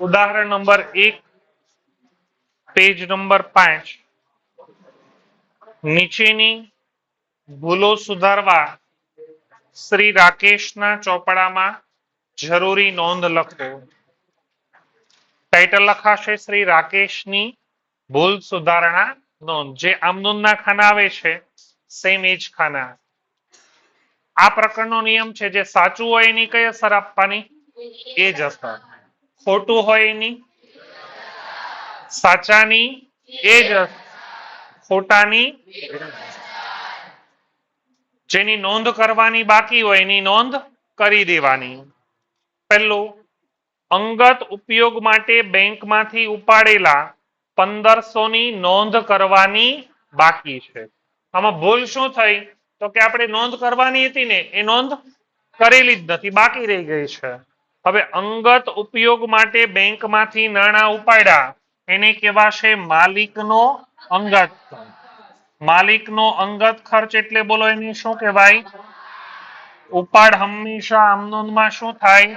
ઉદાહરણ નંબર એક, page number પાંચ. નીચેની ભૂલો સુધારવા શ્રી રાકેશના ચોપડામાં જરૂરી નોંધ લખો. ટાઇટલ લખાશે શ્રી રાકેશની ભૂલ સુધારણા નોંધ. જે આમનોંધના ખાના આવે છે સેમ એજ ખાના. આ પ્રકરણનો નિયમ છે, જે સાચું હોય એની કઈ અસર આપવાની? એ જ અસર. ખોટું હોય એની સાચાની એ જ ખોટાની જેની નોંધ કરવાની બાકી હોય એની નોંધ કરી દેવાની. પહેલું, અંગત ઉપયોગ માટે બેંકમાંથી ઉપાડેલા પંદરસો ની નોંધ કરવાની બાકી છે. આમાં ભૂલ શું થઈ? તો કે આપણે નોંધ કરવાની હતી ને, એ નોંધ કરેલી જ નથી, બાકી રહી ગઈ છે. હવે અંગત ઉપયોગ માટે બેંકમાંથી નાણાં ઉપાડ્યા. એને કહેવાશે માલિકનો અંગત. માલિકનો અંગત ખર્ચ એટલે બોલો એને શું કહેવાય? ઉપાડ હંમેશા આમ શું થાય?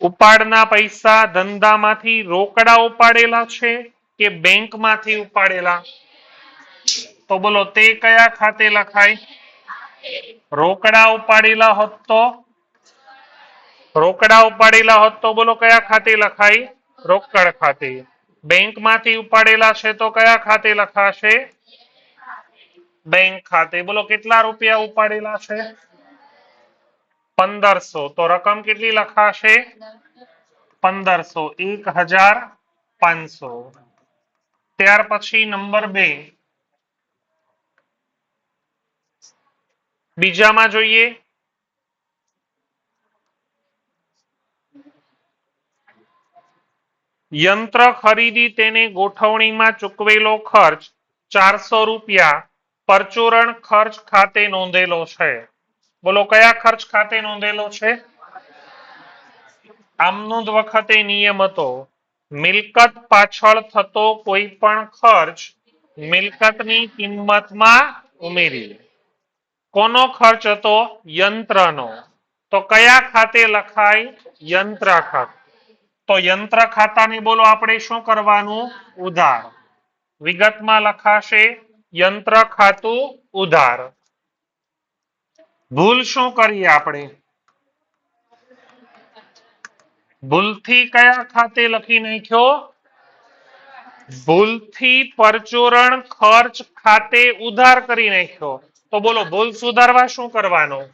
ઉપાડના પૈસા ધંધામાંથી રોકડા ઉપાડેલા છે કે બેંકમાંથી ઉપાડેલા? તો બોલો તે કયા ખાતે લખાય? રોકડા ઉપાડેલા હોત તો? રોકડા ઉપાડેલા હોત તો બોલો કયા ખાતે લખાય? રોકડ ખાતે. બેંકમાંથી ઉપાડેલા છે તો કયા ખાતે લખાશે? બેંક ખાતે. બોલો કેટલા રૂપિયા ઉપાડેલા છે? પંદરસો. તો રકમ કેટલી લખાશે? પંદરસો. એક હજાર પાંચસો. ત્યાર પછી નંબર બે. બીજામાં જોઈએ. યંત્ર ખરીદી તેને ગોઠવણીમાં ચૂકવેલો ખર્ચ ચારસો રૂપિયા, પરચુરણ ખર્ચ ખાતે નોંધેલો છે. બોલો, કયા ખર્ચ ખાતે નોંધેલો છે? આમ નોંધ વખતે નિયમ હતો, મિલકત પાછળ થતો કોઈ પણ ખર્ચ મિલકતની કિંમતમાં ઉમેરી. કોનો ખર્ચ હતો? યંત્રનો. તો કયા ખાતે લખાય યંત્ર ખાતે? તો યંત્ર ખાતાને બોલો આપણે શું કરવાનું? ઉધાર. વિગતમાં લખાશે, યંત્ર ખાતું ઉધાર. ભૂલ શું કરીએ આપણે? ભૂલથી કયા ખાતે લખી નાખ્યો? ભૂલથી પરચુરણ ખર્ચ ખાતે ઉધાર કરી નાખ્યો. તો બોલો, ભૂલ સુધારવા શું કરવાનું?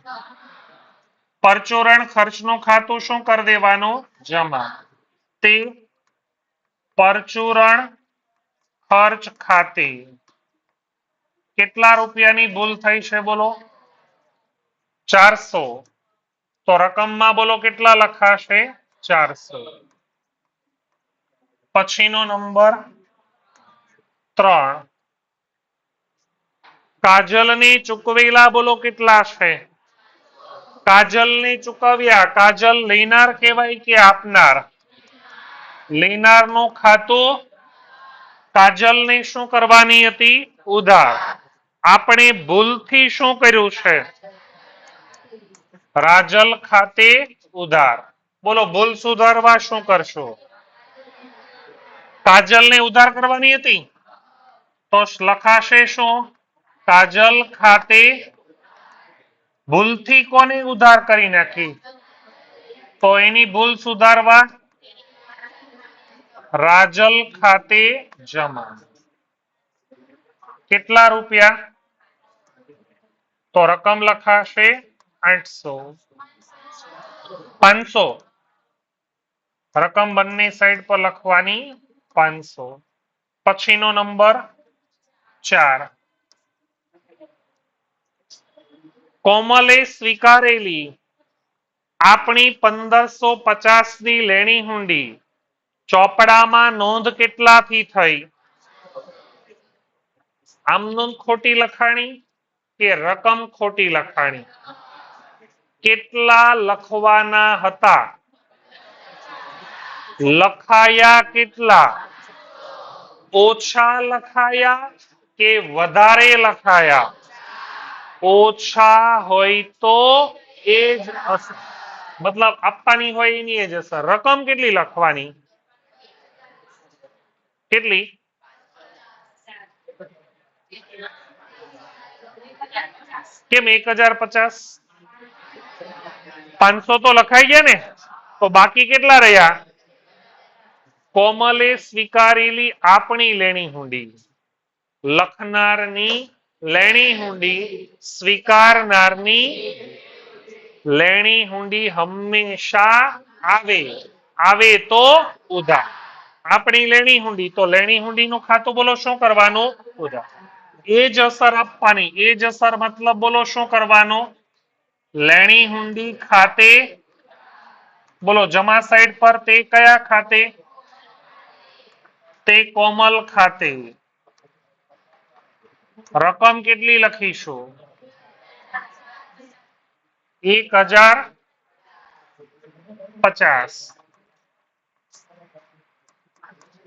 પરચુરણ ખર્ચનું ખાતું શું કરી દેવાનું? જમા. તે પરચુરણ ખર્ચ ખાતે. કેટલા રૂપિયાની ભૂલ થઈ છે બોલો? ચારસો. તો રકમમાં બોલો કેટલા લખાશે? ચારસો. પછીનો નંબર ત્રણ. કાજલની ચૂકવેલા બોલો કેટલા છે? કાજલને ચૂકવ્યા. કાજલ લેનાર કહેવાય કે આપનાર? લેનારનું ખાતું કાજલને શું કરવાની હતી? ઉધાર. આપણે ભૂલથી શું કર્યું છે? રાજલ ખાતે ઉધાર. બોલો, ભૂલ સુધારવા શું કરશો? કાજલને ઉધાર કરવાની હતી? તો લખાશે શું? કાજલ ખાતે ભૂલથી કોને ઉધાર કરી નાખી? તો એની ભૂલ સુધારવા રાજલ ખાતે જમા. કેટલા રૂપિયા? તો રકમ લખાશે આઠસો. પાંચસો. રકમ બંને સાઈડ પર લખવાની પાંચસો. પછીનો નંબર ચાર. કોમલે સ્વીકારેલી આપણી પંદરસો પચાસની લેણી હુંડી ચોપડામાં નોંધ કેટલાથી થઈ? આમ નોંધ ખોટી લખાણી કે રકમ ખોટી લખાણી? કેટલા લખવાના હતા? લખાયા કેટલા? ઓછા લખાયા કે વધારે લખાયા? ઓછા હોય તો એ જ મતલબ આપવાની હોય એની એ જ અસર. રકમ કેટલી લખવાની? કેટલી? કેમ એક પચાસ તો લખાઈ ગયા ને. તો બાકી કેટલા રહ્યા? કોમલે સ્વીકારેલી આપણી લેણી હુંડી. લખનારની લેણી હુંડી, સ્વીકારનારની લેણી હુંડી હંમેશા આવે. આવે તો ઉધાર. આપણી લેણી હુંડી, તો લેણી હુંડીનું ખાતું બોલો શું કરવાનું? ઉધાર એ જ અસર આપવાની. એ જ અસર મતલબ બોલો શું કરવાનું? લેણી હુંડી ખાતે બોલો જમા સાઈડ પર તે કયા ખાતે? તે કોમલ ખાતે. રકમ કેટલી લખીશું? એક હજાર પચાસ.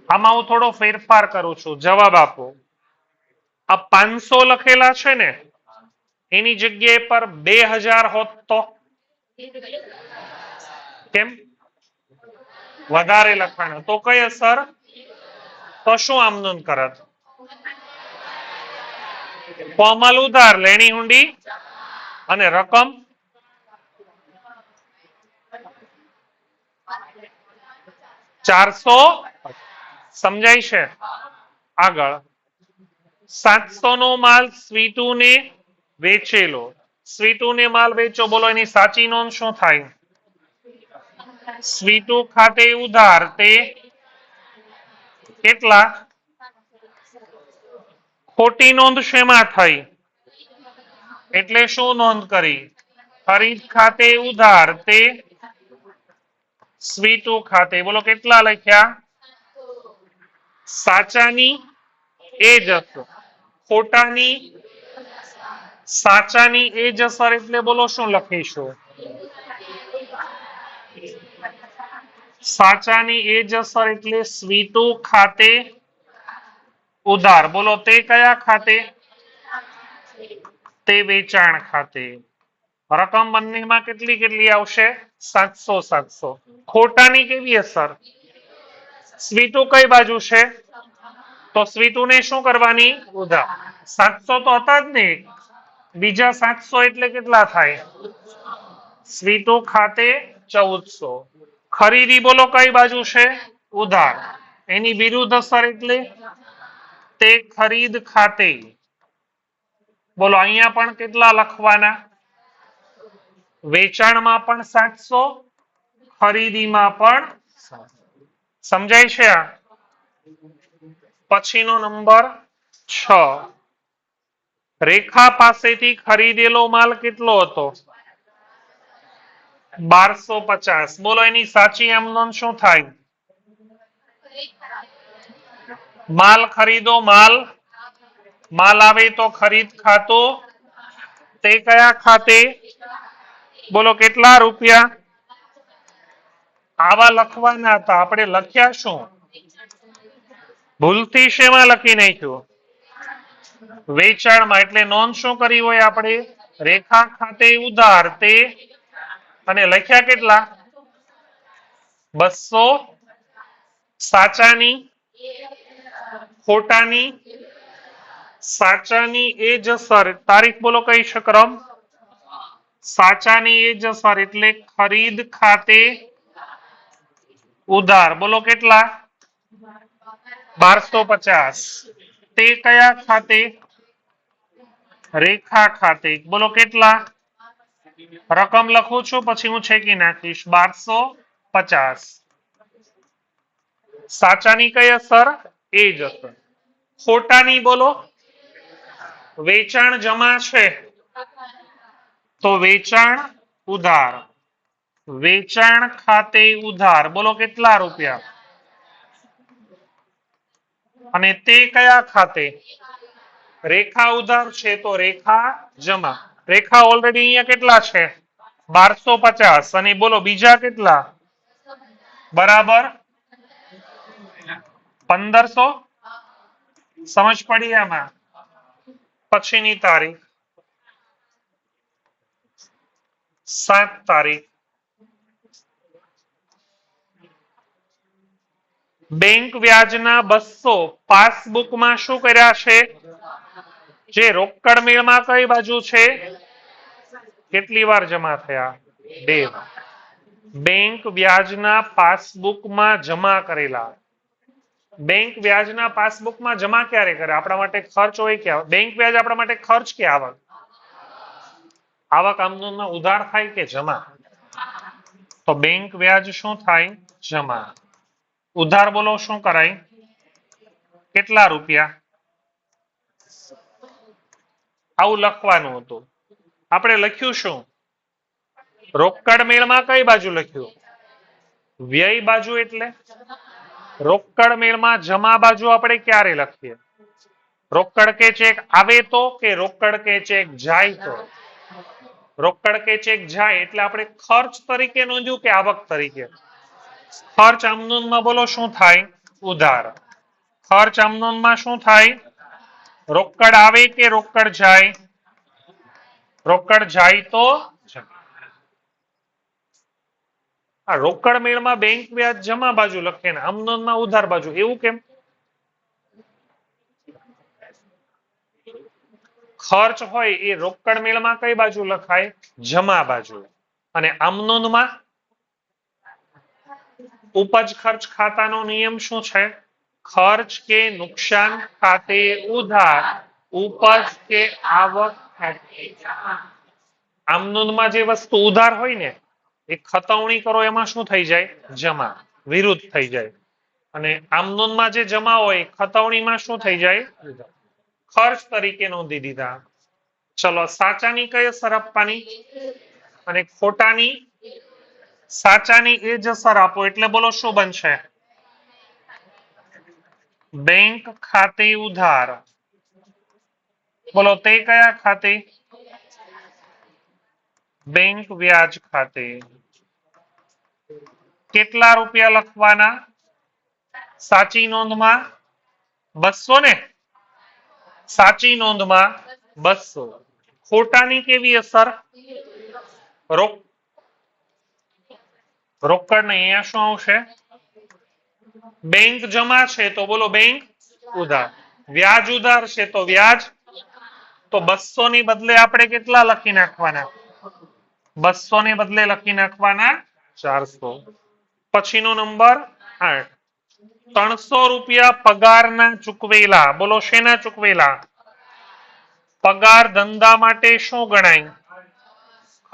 આમાં હું થોડો ફેરફાર કરું છું. જવાબ આપો. આ પાંચસો લખેલા છે ને, એની જગ્યાએ પર બે હજાર હોત તો? કેમ? વધારે લખાણ. તો કઈ અસર? તો શું આમનું કરત? કોમલ ઉધાર, લેણી હુંડી અને રકમ? ચારસો સમજાય છે? આગળ. સાતસો નો માલ સ્વીટુ ને વેચેલો. સ્વીટુ ને માલ વેચો, બોલો, એની સાચી નોંધ શું થાય? સ્વીટુ ખાતે ઉધાર તે કેટલા? ખોટી નોંધ શેમાં થઈ? એટલે શું નોંધ કરી? ખરીદ ખાતે ઉધાર તે સ્વીટુ ખાતે. બોલો, કેટલા લખ્યા? સાચાની એ અસર ખોટાની સાચાની એ અસર એટલે બોલો શું લખીશું? સાચાની એ અસર એટલે સ્વીટુ ખાતે ઉધાર. બોલો તે કયા ખાતે? તે વેચાણ ખાતે. રકમ બંનેમાં કેટલી કેટલી આવશે? સાતસો સાતસો. ખોટાની કેવી અસર? સ્વીટુ કઈ બાજુ છે? તો સ્વીટુ ને શું કરવાની? ઉધા. સાતસો તો હતા જ ને બીજા સાતસો એટલે કેટલા થાય? સ્વીટુ ખાતે ચૌદસો. ખરીદી બોલો કઈ બાજુ છે? ઉધાર. એની વિરુદ્ધ અસર એટલે તે ખરીદ ખાતે. બોલો, અહીંયા પણ કેટલા લખવાના? વેચાણમાં પણ સાતસો, ખરીદીમાં પણ 700. સમજાય છે? પછીનો નંબર છ. રેખા પાસેથી ખરીદેલો માલ કેટલો હતો? બારસો પચાસ. બોલો, એની સાચી આમ નોંધ શું થાય? માલ ખરીદો, માલ. માલ આવે તો ખરીદ ખાતો. તે કયા ખાતે? બોલો, કેટલા રૂપિયા? આવા લખવાના હતા આપણે લખ્યા શું? ભૂલથી શેમાં લખી નાખ્યું? વેચાણમાં. એટલે નોંધ શું કરી હોય આપણે? રેખા ખાતે ઉધાર તે અને લખ્યા કેટલા? બસો સાચાની, ખોટાની, સાચાની એ જ સર. તારીખ બોલો કઈ છે, ક્રમ? સાચાની એ જ સર. એટલે ખરીદ ખાતે ઉધાર, બોલો કેટલા? બારસો પચાસ. તે કયા ખાતે? રેખા ખાતે. બોલો કેટલા? રકમ લખું છું, પછી હું છેકી નાખીશ. બારસો પચાસ. સાચાની કઈ અસર? એ જ અસર. ખોટાની બોલો. વેચાણ જમા છે. તો વેચાણ, ઉધાર. વેચાણ ખાતે ઉધાર. બોલો કેટલા રૂપિયા? અને તે કયા ખાતે? રેખા ઉધાર છે તો રેખા જમા. રેખા ઓલરેડી અહીંયા કેટલા છે? બારસો પચાસ. અને બોલો બીજા કેટલા? બરાબર. પંદરસો? સમજ પડી આમાં? પછીની તારીખ. સાત તારીખ. બેંક વ્યાજના બસો પાસબુકમાં શું કર્યા છે? જે રોકડ મેળમાં કઈ બાજુ છે? કેટલી વાર જમા થયા? બે વાર. બેંક વ્યાજના પાસબુકમાં જમા કરેલા. બેંક વ્યાજના પાસબુકમાં જમા ક્યારે કરે? આપણા માટે ખર્ચ હોય કે બેંક વ્યાજ આપણા માટે ખર્ચ કે આવક? આવક આમનોંધમાં ઉધાર થાય કે જમા? તો બેંક વ્યાજ શું થાય? જમા. ઉધાર બોલો, શું કરાય? કેટલા રૂપિયા? આવું લખવાનું હતું. આપણે લખ્યું શું? રોકડ મેળમાં કઈ બાજુ લખ્યું? વ્યય બાજુ એટલે? રોકડ મેળમાં જમા બાજુ આપણે ક્યારે લખીએ? રોકડ કે ચેક આવે તો કે રોકડ કે ચેક જાય તો? રોકડ કે ચેક જાય એટલે આપણે ખર્ચ તરીકે નોંધ્યું કે આવક તરીકે? ખર્ચમાં બોલો શું થાય ઉધાર ખર્ચ આમનોંધમાં શું થાય રોકડ આવે કે રોકડ જાય રોકડ જાય તો આ રોકડ મેળમાં બેંક વ્યાજ જમા બાજુ લખે ને આમનોંધમાં ઉધાર બાજુ, એવું કેમ? ખર્ચ હોય એ રોકડ મેળમાં કઈ બાજુ લખાય? જમા બાજુ. અને આમનોંધમાં ઉપજ ખર્ચ ખાતાનો નિયમ શું છે? ખર્ચ કે નુકસાન ખાતે ઉધાર, ઉપજ કે આવક ખાતે આમનોંધમાં જે વસ્તુ ઉધાર હોય ને, એ ખતવણી કરો, એમાં શું થઈ જાય? જમા, વિરુદ્ધ થઈ જાય. અને આમનોંધમાં જે જમા હોય, ખતવણીમાં શું થઈ જાય? ખર્ચ તરીકે નોંધી દીધા. ચલો, સાચાની કઈ સરપ્પાની? અને ખોટાની? સાચાની એ જ અસર આપો. એટલે બોલો, શું બનશે? બેંક ખાતે ઉધાર. બોલો, તે કયા ખાતે? બેંક વ્યાજ ખાતે. કેટલા રૂપિયા લખવાના? સાચી નોંધમાં બસો ને? સાચી નોંધમાં બસો. ખોટાની કેવી અસર? રોક રોકડ ને અહીંયા શું આવશે? બેંક જમા છે તો બોલો બેંક ઉધાર. વ્યાજ ઉધાર છે તો વ્યાજ. તો બસો ની બદલે આપણે કેટલા લખી નાખવાના? બસો ને બદલે લખી નાખવાના ચારસો. પછીનો નંબર આઠ. ત્રણસો રૂપિયા પગારના ચૂકવેલા. બોલો શેના ચૂકવેલા? પગાર ધંધા માટે શું ગણાય?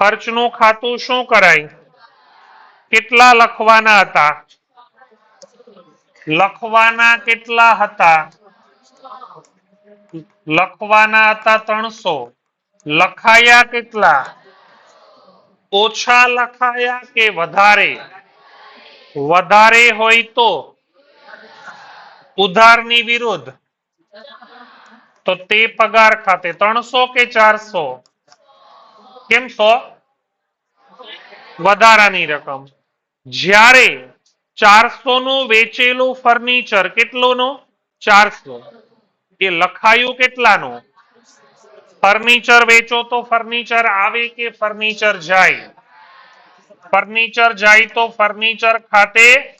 ખર્ચનું ખાતું શું કરાય? કેટલા લખવાના હતા? લખવાના કેટલા હતા? લખવાના હતા ત્રણસો. લખાયા કેટલા? ઓછા લખાયા કે વધારે? વધારે હોય તો? ઉધારની વિરુદ્ધ? તો તે પગાર ખાતે ત્રણસો કે ચારસો? કેમ સો? વધારાની રકમ. જ્યારે ચારસો નું વેચેલું ફર્નિચર કેટલું નું ચારસો. એ લખાયું કેટલાનું? ફર્નિચર વેચો તો ફર્નિચર આવે કે ફર્નિચર જાય? ફર્નિચર જાય તો ફર્નિચર ખાતે?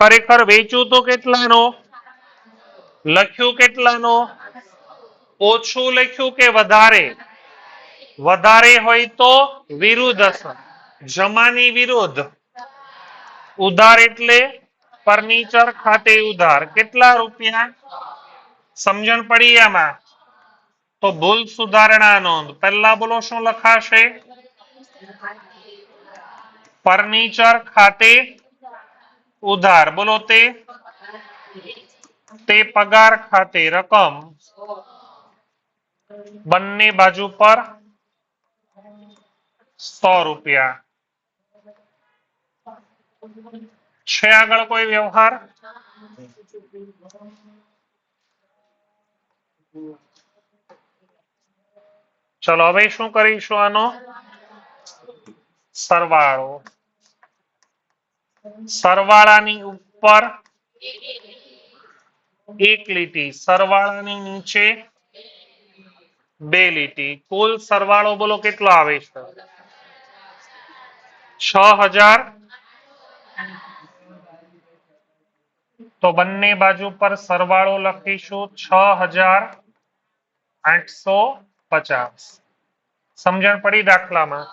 ખરેખર વેચ્યું તો કેટલાનો? લખ્યું કેટલાનો? ઓછું લખ્યું કે વધારે? વધારે હોય તો વિરુદ્ધ અસર. જમાની વિરુદ્ધ ઉધાર એટલે ફર્નિચર ખાતે ઉધાર. કેટલા રૂપિયા? સમજણ પડી આમાં? તો ભૂલ સુધારણા નોંધ. પહેલા બોલો શું લખાશે? ફર્નિચર ખાતે ઉધાર. બોલો તે. તે પગાર ખાતે રકમ. બંને બાજુ પર સો રૂપિયા. છે આગળ કોઈ વ્યવહાર? ચલો, હવે શું કરીશું આનો? સરવાળો. સરવાળાની ઉપર એક લીટી, સરવાળાની નીચે બે લીટી. કુલ સરવાળો બોલો કેટલો આવે છે? છ હજાર તો બંને બાજુ પર સરવાળો લખીશું છ હજાર આઠસો પચાસ. સમજણ પડી દાખલામાં?